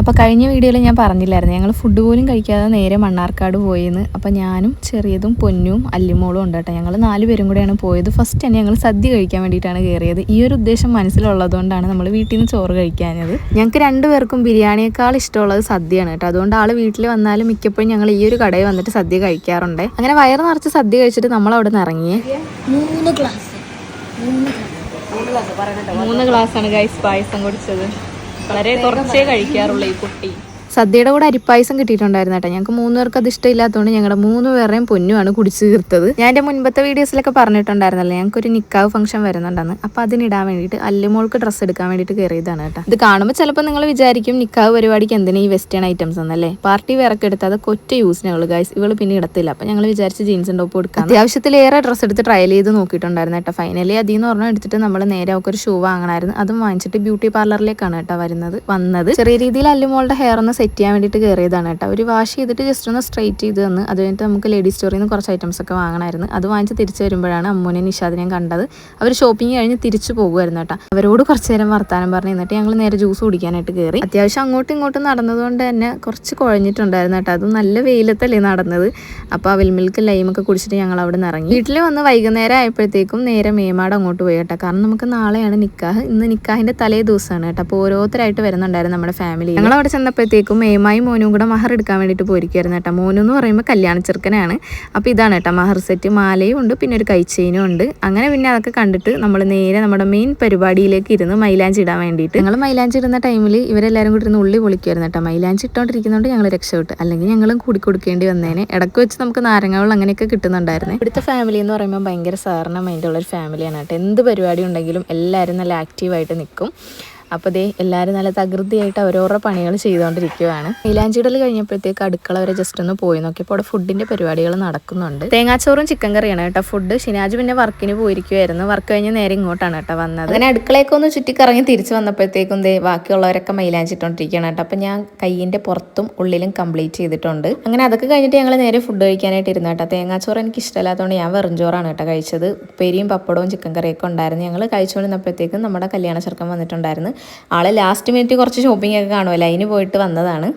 അപ്പോൾ കഴിഞ്ഞ വീഡിയോയിൽ ഞാൻ പറഞ്ഞില്ലായിരുന്നു. ഞങ്ങൾ ഫുഡ് പോലും കഴിക്കാതെ നേരെ മണ്ണാർക്കാട് പോയെന്ന്. അപ്പോൾ ഞാനും ചെറിയതും പൊന്നും അല്ലിമോളും ഉണ്ട് കേട്ടോ. ഞങ്ങൾ നാല് പേരും കൂടെയാണ് പോയത്. ഫസ്റ്റ് തന്നെ ഞങ്ങൾ സദ്യ കഴിക്കാൻ വേണ്ടിയിട്ടാണ് കയറിയത് ഈ ഒരു ഉദ്ദേശം മനസ്സിലുള്ളതുകൊണ്ടാണ് നമ്മൾ വീട്ടിൽ നിന്ന് ചോറ് കഴിക്കാനത് ഞങ്ങൾക്ക് രണ്ടുപേർക്കും ബിരിയാണിയേക്കാൾ ഇഷ്ടമുള്ളത് സദ്യയാണ് കേട്ടോ. അതുകൊണ്ട് ആൾ വീട്ടിൽ വന്നാലും മിക്കപ്പോഴും ഞങ്ങൾ ഈ ഒരു കടയിൽ വന്നിട്ട് സദ്യ കഴിക്കാറുണ്ട്. അങ്ങനെ വയറ് നിറച്ച് സദ്യ കഴിച്ചിട്ട് നമ്മൾ അവിടെ നിന്ന് ഇറങ്ങിയേ മൂന്ന് ഗ്ലാസ് മൂന്ന് ഗ്ലാസ് ആണ് ഗൈസ് പായസം കുടിച്ചത്. വളരെ കുറച്ചേ കഴിക്കാറുള്ളൂ ഈ കുട്ടി. സദ്യയുടെ കൂടെ അരിപ്പായസം കിട്ടിയിട്ടുണ്ടായിരുന്നു കേട്ടോ. ഞങ്ങൾക്ക് മൂന്ന് പേർക്ക് അത് ഇഷ്ടമില്ലാത്തതുകൊണ്ട് ഞങ്ങളുടെ മൂന്ന് പേരുടെയും പൊന്നുമാണ് കുടിച്ചു തീർത്തത്. ഞാൻ എന്റെ മുൻപത്തെ വീഡിയോസിലൊക്കെ പറഞ്ഞിട്ടുണ്ടായിരുന്നല്ലോ ഞങ്ങൾക്ക് ഒരു നിക്കാവ് ഫംഗ്ഷൻ വരുന്നുണ്ടെന്ന്. അപ്പോൾ അതിനിടാൻ വേണ്ടിയിട്ട് അല്ലുമോൾക്ക് ഡ്രസ്സ് എടുക്കാൻ വേണ്ടിയിട്ട് കയറിയതാണ് കേട്ടോ. ഇത് കാണുമ്പോൾ ചിലപ്പോൾ നിങ്ങൾ വിചാരിക്കും നിക്കാവ് പരിപാടിക്ക് എന്തിനാ ഈ വെസ്റ്റേൺ ഐറ്റംസ് എന്നല്ലേ? പാർട്ടി വേറൊക്കെ എടുത്ത് അതൊക്കെ ഒറ്റ യൂസിനുള്ളൂ ഗൈസ് ഇവൾ പിന്നെ ഇടത്തില്ല. അപ്പം ഞങ്ങൾ വിചാരിച്ച് ജീൻസും ടോപ്പ് കൊടുക്കാം അത്യാവശ്യത്തിലേറെ ഡ്രസ്സ് എടുത്ത് ട്രയൽ ചെയ്ത് നോക്കിയിട്ടുണ്ടായിരുന്നു കേട്ടോ. ഫൈനലി അതിൽ നിന്ന് പറഞ്ഞാൽ എടുത്തിട്ട് നമ്മൾ നേരെ അവർക്ക് ഒരു ഷൂ വാങ്ങണമായിരുന്നു. അതും വാങ്ങിച്ചിട്ട് ബ്യൂട്ടി പാർലറിലേക്കാണ് കേട്ടോ വരുന്നത് വന്നത്. ചെറിയ രീതിയിൽ അല്ലുമോളുടെ ഹെയർ ഒന്ന് സെറ്റ് ചെയ്യാൻ വേണ്ടിയിട്ട് കയറിയതാണ് കേട്ടോ. ഒരു വാഷ് ചെയ്തിട്ട് ജസ്റ്റ് ഒന്ന് സ്ട്രൈറ്റ് ചെയ്ത് തന്ന്. അത് കഴിഞ്ഞിട്ട് നമുക്ക് ലേഡീസ് സ്റ്റോറിൽ നിന്ന് കുറച്ച് ഐറ്റംസ് ഒക്കെ വാങ്ങണമായിരുന്നു. അത് വാങ്ങിച്ച് തിരിച്ചു വരുമ്പോഴാണ് അമ്മൂനെ നിഷാദിനെയും കണ്ടത്. അവർ ഷോപ്പിംഗ് കഴിഞ്ഞ് തിരിച്ചു പോകുമായിരുന്നു കേട്ടോ. അവരോട് കുറച്ച് നേരം വർത്താനം പറഞ്ഞ് നിന്നിട്ട് ഞങ്ങൾ നേരെ ജ്യൂസ് കുടിക്കാനായിട്ട് കയറി അത്യാവശ്യം അങ്ങോട്ടും ഇങ്ങോട്ടും നടന്നതുകൊണ്ട് തന്നെ കുറച്ച് കുഴഞ്ഞിട്ടുണ്ടായിരുന്നു കേട്ടോ. അതും നല്ല വെയിലത്തല്ലേ നടന്നത്. അപ്പോൾ അവിൽ മിൽക്ക് ലൈമൊക്കെ കുടിച്ചിട്ട് ഞങ്ങൾ അവിടെ നിന്ന് ഇറങ്ങി. വീട്ടിൽ വന്ന് വൈകുന്നേരം ആയപ്പോഴത്തേക്കും നേരെ മേമാട് അങ്ങോട്ട് പോയി കേട്ടോ. കാരണം നമുക്ക് നാളെയാണ് നിക്കാഹ്. ഇന്ന് നിക്കാഹിന്റെ തലേ ദിവസമാണ് കേട്ടോ. അപ്പോൾ ഓരോരുത്തരായിട്ട് വരുന്നുണ്ടായിരുന്നു നമ്മുടെ ഫാമിലി ഞങ്ങൾ അവിടെ ചെന്നപ്പോഴത്തേക്കും മേമായി മോനും കൂടെ മഹർ എടുക്കാൻ വേണ്ടിയിട്ട് പോയിരിക്കുമായിരുന്നു കേട്ടോ. മോനും എന്ന് പറയുമ്പോൾ കല്യാണ ചെറുക്കനാണ്. അപ്പോൾ ഇതാണ് കേട്ടോ മഹർ സെറ്റ് മാലയും ഉണ്ട് പിന്നെ ഒരു കൈച്ചെയിനും ഉണ്ട്. അങ്ങനെ പിന്നെ അതൊക്കെ കണ്ടിട്ട് നമ്മൾ നേരെ നമ്മുടെ മെയിൻ പരിപാടിയിലേക്ക് ഇരുന്ന് മൈലാഞ്ചി ഇടാൻ വേണ്ടിയിട്ട്. ഞങ്ങൾ മൈലാഞ്ചി ഇടുന്ന ടൈമിൽ ഇവരെല്ലാവരും കൂടി ഇരുന്ന് ഉള്ളി പൊളിക്കുമായിരുന്നു കേട്ടോ. മൈലാഞ്ചി ഇട്ടുകൊണ്ടിരിക്കുന്നതുകൊണ്ട് ഞങ്ങൾ രക്ഷപ്പെട്ടു. അല്ലെങ്കിൽ ഞങ്ങളും കൂടി കൊടുക്കേണ്ടി വന്നേനെ. ഇടയ്ക്ക് വെച്ച് നമുക്ക് നാരങ്ങ വെള്ളം അങ്ങനെയൊക്കെ കിട്ടുന്നുണ്ടായിരുന്നു. ഇവിടുത്തെ ഫാമിലി എന്ന് പറയുമ്പോൾ ഭയങ്കര സാധാരണ മൈൻഡുള്ള ഒരു ഫാമിലിയാണ് കേട്ടോ. എന്ത് പരിപാടി ഉണ്ടെങ്കിലും എല്ലാവരും നല്ല ആക്റ്റീവായിട്ട് നിൽക്കും. അപ്പോൾ ദേ എല്ലാവരും നല്ല തകൃതിയായിട്ട് അവരോരോ പണികൾ ചെയ്തുകൊണ്ടിരിക്കുകയാണ്. മൈലാഞ്ചിടൽ കഴിഞ്ഞപ്പോഴത്തേക്ക് അടുക്കള വരെ ജസ്റ്റ് ഒന്ന് പോയി നോക്കിയപ്പോൾ അവിടെ ഫുഡിന്റെ പരിപാടികൾ നടക്കുന്നുണ്ട്. തേങ്ങാച്ചോറും ചിക്കൻ കറിയാണ് കേട്ടോ ഫുഡ് ഷിനാജ് പിന്നെ വർക്കിന് പോയിരിക്കുമായിരുന്നു വർക്ക് കഴിഞ്ഞ് നേരെ ഇങ്ങോട്ടാണ് കേട്ടോ വന്നത്. അങ്ങനെ അടുക്കളയൊക്കെ ഒന്ന് ചുറ്റിക്കറങ്ങി തിരിച്ചു വന്നപ്പോഴത്തേക്കും ദേ ബാക്കിയുള്ളവരൊക്കെ മൈലാഞ്ചിട്ടോണ്ടിരിക്കുകയാണ് കേട്ടോ. അപ്പം ഞാൻ കയ്യിന്റെ പുറത്തും ഉള്ളിലും കംപ്ലീറ്റ് ചെയ്തിട്ടുണ്ട്. അങ്ങനെ അതൊക്കെ കഴിഞ്ഞിട്ട് ഞങ്ങൾ നേരെ ഫുഡ് കഴിക്കാനായിട്ട് ഇരുന്നു കേട്ടോ. തേങ്ങാച്ചോറ് എനിക്ക് ഇഷ്ടമില്ലാത്തതുകൊണ്ട് ഞാൻ വെറും ചോറാണ് കേട്ടോ കഴിച്ചത്. ഉപ്പേരിയും പപ്പടവും ചിക്കൻ കറിയൊക്കെ ഉണ്ടായിരുന്നു. ഞങ്ങൾ കഴിച്ചുകൊണ്ടിരുന്നപ്പോഴത്തേക്കും നമ്മുടെ കല്യാണ ചെറുക്കൻ വന്നിട്ടുണ്ടായിരുന്നു. ആൾ ലാസ്റ്റ് മിനിറ്റ് കുറച്ച് ഷോപ്പിംഗ് ഒക്കെ കാണുമല്ലോ അതിന് പോയിട്ട് വന്നതാണ്.